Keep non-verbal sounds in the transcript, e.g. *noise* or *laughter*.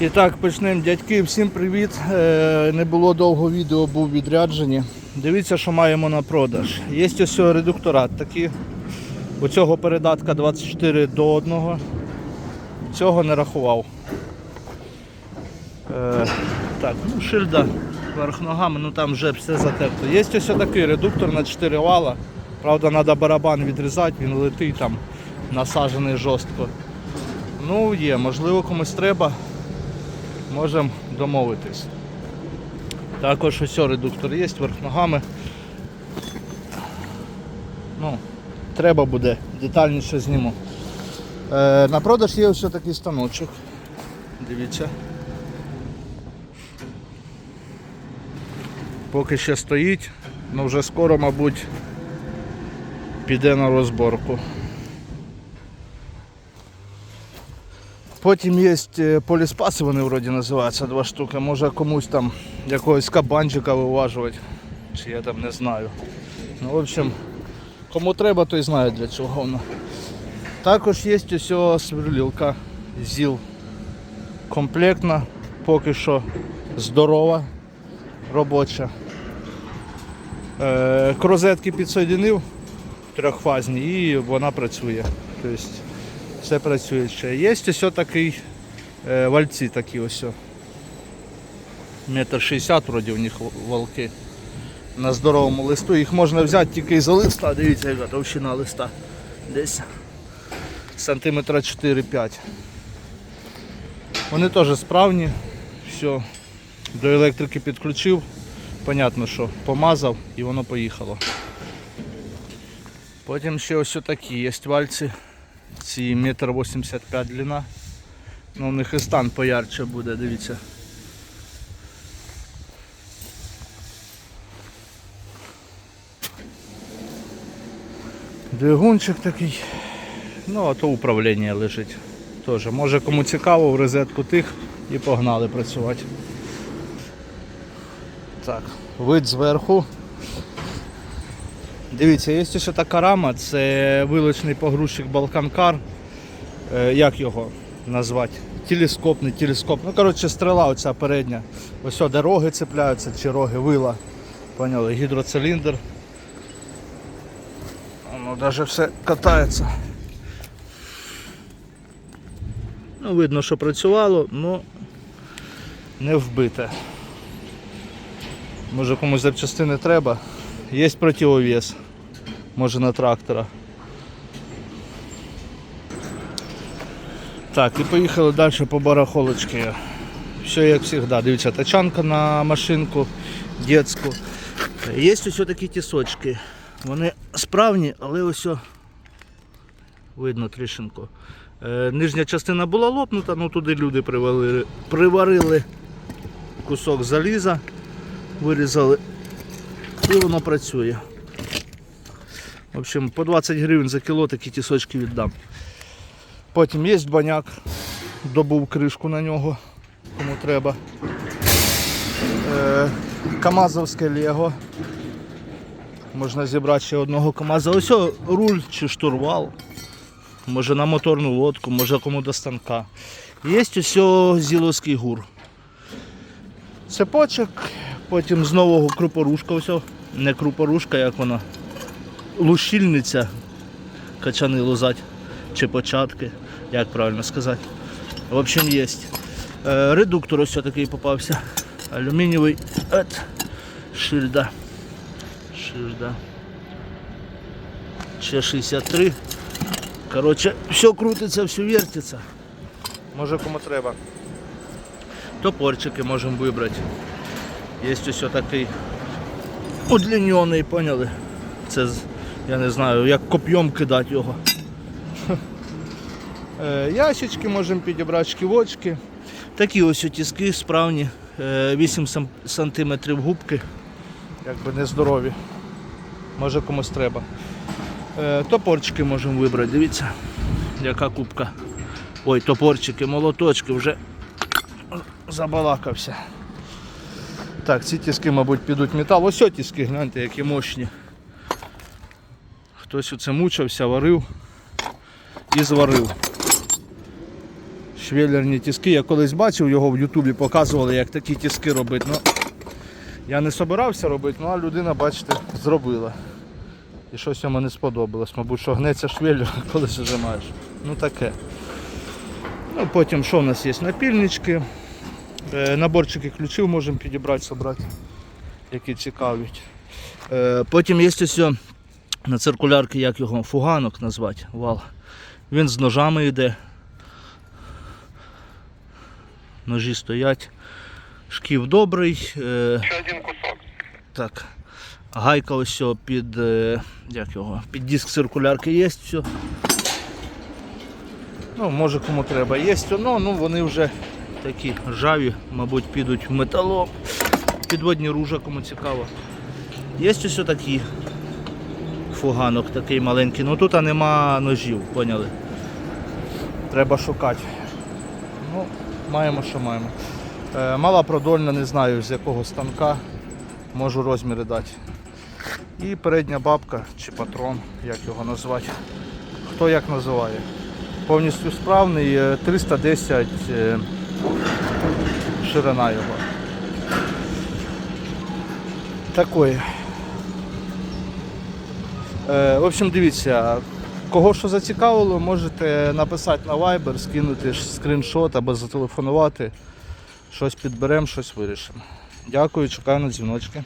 І так, почнемо. Дядьки, всім привіт. Е, Не було довго відео, був відряджені. Дивіться, що маємо на продаж. Є ось редукторат такі. У цього передатка 24 до 1. Цього не рахував. Е, так, ну шильда вверх ногами, ну там вже все затерто. Є ось такий редуктор на 4 вала. Правда, треба барабан відрізати, він летить там насаджений жорстко. Ну, є, можливо, комусь треба, можемо домовитись. Також ось редуктор є, верх ногами. Ну, треба буде, детальніше зніму. Е, на продаж є ось такий станочок. Дивіться. Поки ще стоїть, але вже скоро, мабуть, піде на розборку. Потім є е, поліспаси, вони вроді називаються, два штуки. Може комусь там якогось кабанчика виважувати, чи я там не знаю. Ну, в общем, кому треба, той знає для чого воно. Також є ось сверлілка ЗІЛ. Комплектна, поки що здорова, робоча. Е, к розетки підсоєдинив трьохфазні і вона працює. Тобто все працює ще. Є ось такий е, вальці такі ось. Метр шістдесят вроді в них волки. На здоровому листу. Їх можна взяти тільки із листа. Дивіться, яка товщина листа. Десь сантиметра 4-5. Вони теж справні. Все. До електрики підключив. Понятно, що помазав і воно поїхало. Потім ще ось такі є вальці. Ці метр 85 длина. Ну, у них і стан поярче буде, дивіться. Двигунчик такий. Ну, а то управління лежить. Теж. Може кому цікаво в розетку тих і погнали працювати. Так, вид зверху. Дивіться, є ще така рама, це вилочний погрузчик Балканкар. Е, як його назвати? Телескоп, не телескоп. Ну, коротше, стріла оця передня. Ось сюди роги цепляються, чи роги вила. Поняли, гідроциліндр. Воно навіть все катається. Ну, видно, що працювало, але не вбите. Може комусь запчастини треба. Є противовес. Може на трактора. Так, і поїхали далі по барахолочці. Все як завжди. Дивіться, тачанка на машинку дитячу. Є ось такі тісочки. Вони справні, але ось видно трішинку. Е, Нижня частина була лопнута, ну туди люди приварили, приварили кусок заліза, вирізали і воно працює. В общем, по 20 гривень за кіло такі тісочки віддам. Потім є баняк, добув кришку на нього, кому треба. Е, Камазовське Лего. Можна зібрати ще одного Камаза. Ось руль чи штурвал. Може на моторну лодку, може кому до станка. Є ось зіловський гур. Цепочок, потім з нового крупорушка, ось. Не крупорушка, як вона, лущільниця, качани лозать, чи початки, як правильно сказати. В общем, є. Е, редуктор ось такий попався. Алюмінієвий от, шильда. Шильда. Ще 63. Коротше, все крутиться, все вертиться. Може кому треба. Топорчики можемо вибрати. Є ось такий удлінений, поняли? Це я не знаю, як коп'єм кидати його. Е, Ящички можемо підібрати, шківочки. Такі ось тіски справні, Е, 8 сам- сантиметрів губки, якби нездорові. Може комусь треба. Е, Топорчики можемо вибрати, дивіться, яка кубка. Ой, топорчики, молоточки вже забалакався. Так, ці тіски, мабуть, підуть метал. Ось тіски, гляньте, які мощні. Хтось оце мучився, варив і зварив. швелерні тіски. Я колись бачив його в Ютубі, показували, як такі тіски робити. Ну, я не собирався робити, ну а людина, бачите, зробила. І щось йому не сподобалось. Мабуть, що гнеться швеллер, *laughs* коли зажимаєш. Ну таке. Ну, потім що в нас є? Напільнички. Е, наборчики ключів можемо підібрати, собрати, які цікавлять. Е, потім є ось на циркулярки, як його, фуганок назвати, вал. Він з ножами йде. Ножі стоять. Шків добрий. Е, Ще один кусок. так. Гайка ось під, як його, під диск циркулярки є все. Ну, може кому треба. Є воно, ну вони вже такі ржаві, мабуть, підуть в металом. Підводні ружа, кому цікаво. Є ось такі фуганок, такий маленький. Ну тут нема ножів, поняли? Треба шукати. Ну, маємо, що маємо. Е, мала продольна, не знаю з якого станка. Можу розміри дати. І передня бабка чи патрон, як його назвати. Хто як називає. Повністю справний, е, 310 е, ширина його. Такої. Е, в общем, дивіться, кого що зацікавило, можете написати на Viber, скинути скріншот або зателефонувати. Щось підберемо, щось вирішимо. Дякую, чекаю на дзвіночки.